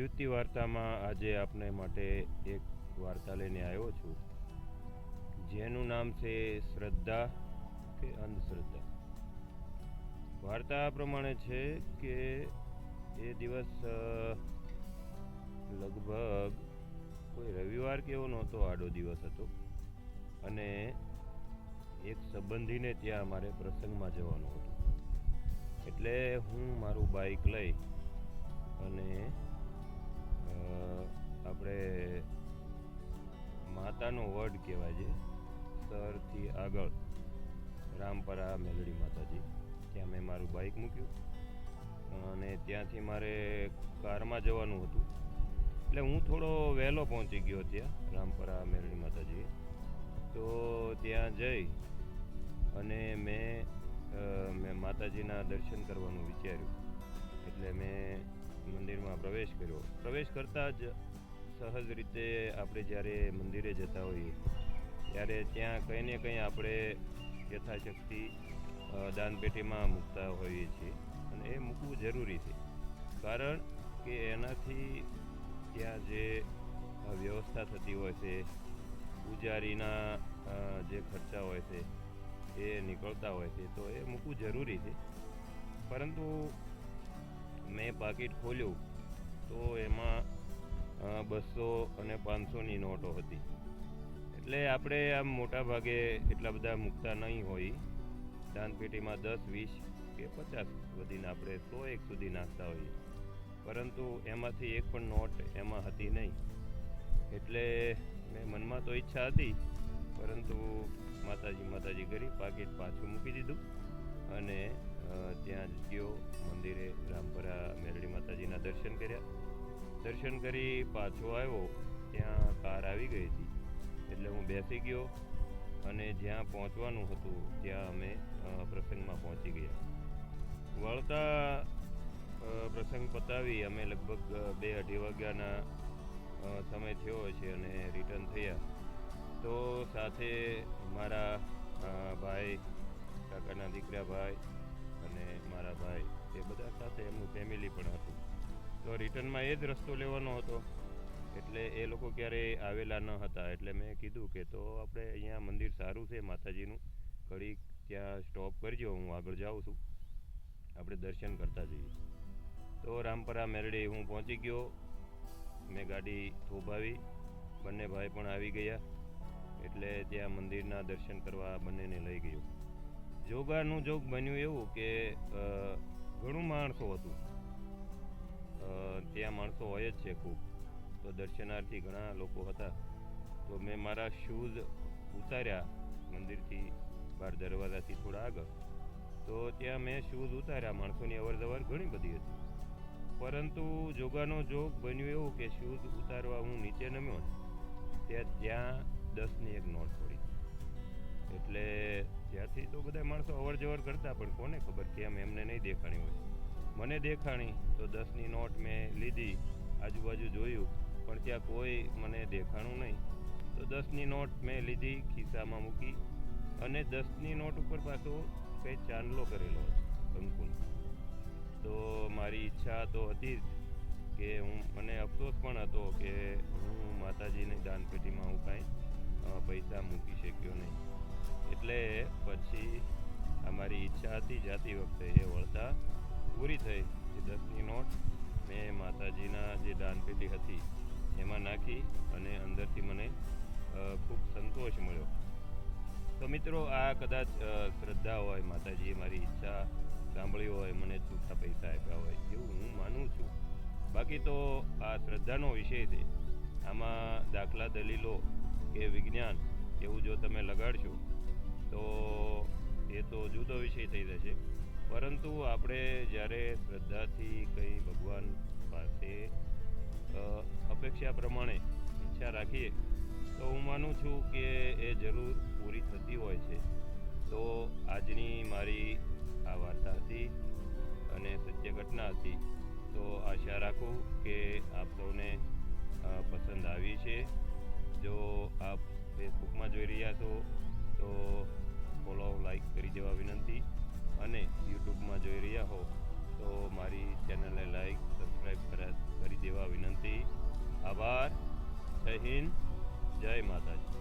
યુતિ વાર્તામાં આજે આપને માટે એક વાર્તા લઈને આવ્યો છું. જેનું નામ છે શ્રદ્ધા કે અંધશ્રદ્ધા. વાર્તા આ પ્રમાણે છે કે એ દિવસ લગભગ કોઈ રવિવાર કેવો નહોતો આડો દિવસ હતો અને એક સંબંધીને ત્યાં અમારે પ્રસંગમાં જવાનું હતું. એટલે હું મારું બાઇક લઈ અને આપણે માતાનો વડ કહેવાય છે. સરથી આગળ રામપરા મેલડી માતાજી. ત્યાં મેં મારું બાઇક મૂક્યું. અને ત્યાંથી મારે કારમાં જવાનું હતું. એટલે હું થોડો વહેલો પહોંચી ગયો ત્યાં, રામપરા મેલડી માતાજી તો ત્યાં જઈ અને મેં માતાજીના દર્શન કરવાનું મંદિરમાં પ્રવેશ કર્યો. પ્રવેશ કરતાં જ સહજ રીતે આપણે જ્યારે મંદિરે જતા હોઈએ, ત્યારે ત્યાં કંઈ ને કંઈ આપણે યથાશક્તિ દાનપેટીમાં મૂકતા હોઈએ છીએ અને એ મૂકવું જરૂરી છે. કારણ કે એનાથી ત્યાં જે વ્યવસ્થા થતી હોય છે, પૂજારીના જે ખર્ચા હોય છે, એ નીકળતા હોય છે, તો એ મૂકવું જરૂરી છે. પરંતુ મેં પાકીટ ખોલ્યું તો એમાં બસો અને પાંચસોની નોટો હતી. એટલે આપણે આમ મોટા ભાગે એટલા બધા મૂકતા નહીં હોય. દાનપેટીમાં દસ, વીસ કે પચાસ સુધીના આપણે સો એક સુધી નાખતા હોઈએ. પરંતુ એમાંથી એક પણ નોટ એમાં હતી નહીં. એટલે મેં મનમાં તો ઈચ્છા હતી, પરંતુ માતાજી માતાજી કરી પાકીટ પાછું મૂકી દીધું. અને ત્યાં જ ગયો મંદિરે રામપરા મેરડી માતાજીના દર્શન કર્યા. દર્શન કરી પાછો આવ્યો. ત્યાં કાર આવી ગઈ હતી. એટલે હું બેસી ગયો અને જ્યાં પહોંચવાનું હતું, ત્યાં અમે પ્રસંગમાં પહોંચી ગયા. વળતા પ્રસંગ પતાવી અમે લગભગ બે અઢી વાગ્યાના સમય થયો છે અને રિટર્ન થયા. તો સાથે મારા અ, દીકરા ભાઈ અને મારા ભાઈ એ બધા સાથે એમનું ફેમિલી પણ હતું. તો રિટર્નમાં એ જ રસ્તો લેવાનો હતો. એટલે એ લોકો ક્યારેય આવેલા ન હતા. એટલે મેં કીધું કે તો આપણે અહીંયા મંદિર સારું છે માતાજીનું. ઘડીક ત્યાં સ્ટોપ કરજો હું આગળ જાઉં છું. આપણે દર્શન કરતા જઈએ. તો રામપરા મેરડી હું પહોંચી ગયો. મેં ગાડી થોભાવી. બંને ભાઈ પણ આવી ગયા. એટલે ત્યાં મંદિરના દર્શન કરવા બંનેને લઈ ગયો. જોગાનું જોગ બન્યું એવું કે ઘણું માણસો હતું. ત્યાં માણસો હોય જ છે ખૂબ. તો દર્શનાર્થી ઘણા લોકો હતા. તો મેં મારા શૂઝ ઉતાર્યા મંદિરથી બહાર દરવાજાથી થોડા આગળ. તો ત્યાં મેં શૂઝ ઉતાર્યા. માણસોની અવરજવર ઘણી બધી હતી. પરંતુ જોગાનો જોગ બન્યું એવું કે શૂઝ ઉતારવા હું નીચે નમ્યો ત્યાં દસની એક નોટ પડી. એટલે ત્યાંથી તો બધા માણસો અવર જવર કરતા, પણ કોને ખબર કેમ એમને નહીં દેખાણી હોય. મને દેખાણી તો દસની નોટ મેં લીધી, આજુબાજુ જોયું, પણ ત્યાં કોઈ મને દેખાણું નહીં. તો દસની નોટ મેં લીધી, ખિસ્સામાં મૂકી, અને દસની નોટ ઉપર પાછો કંઈ ચાંદલો કરેલો હતો, કંકુનો. તો મારી ઈચ્છા તો હતી જ કે હું, મને અફસોસ પણ હતો કે હું માતાજીની દાનપેટીમાં હું કાંઈ પૈસા મૂકી શક્યો નહીં. એટલે પછી આ મારી ઈચ્છા હતી, જાતી વખતે એ વળતા પૂરી થઈ. એ દસની નોટ મેં માતાજીના જે દાનપેટી હતી, એમાં નાખી અને અંદરથી મને ખૂબ સંતોષ મળ્યો. તો મિત્રો, આ કદાચ શ્રદ્ધા હોય, માતાજીએ મારી ઈચ્છા સાંભળી હોય, મને છૂટા પૈસા આપ્યા હોય, એવું હું માનું છું. બાકી તો આ શ્રદ્ધાનો વિષય છે. આમાં દાખલા, દલીલો કે વિજ્ઞાન, એવું જો તમે લગાડશો તો એ તો જુદો વિષય થઈ જશે. પરંતુ આપણે જ્યારે શ્રદ્ધાથી કંઈ ભગવાન પાસે અપેક્ષા પ્રમાણે ઈચ્છા રાખીએ, તો હું માનું છું કે એ જરૂર પૂરી થતી હોય છે. તો આજની મારી આ વાર્તા હતી અને સત્ય ઘટના હતી. તો આશા રાખું કે આપ સૌને પસંદ આવી છે. જો આપ ફેસબુકમાં જોઈ રહ્યા છો તો ફોલો લાઈક કરી દેવા વિનંતી. અને યુટ્યુબમાં જોઈ રહ્યા હો, તો મારી ચેનલને લાઈક સબસ્ક્રાઈબ કરી દેવા વિનંતી. આભાર. જય હિન્દ. જય માતાજી.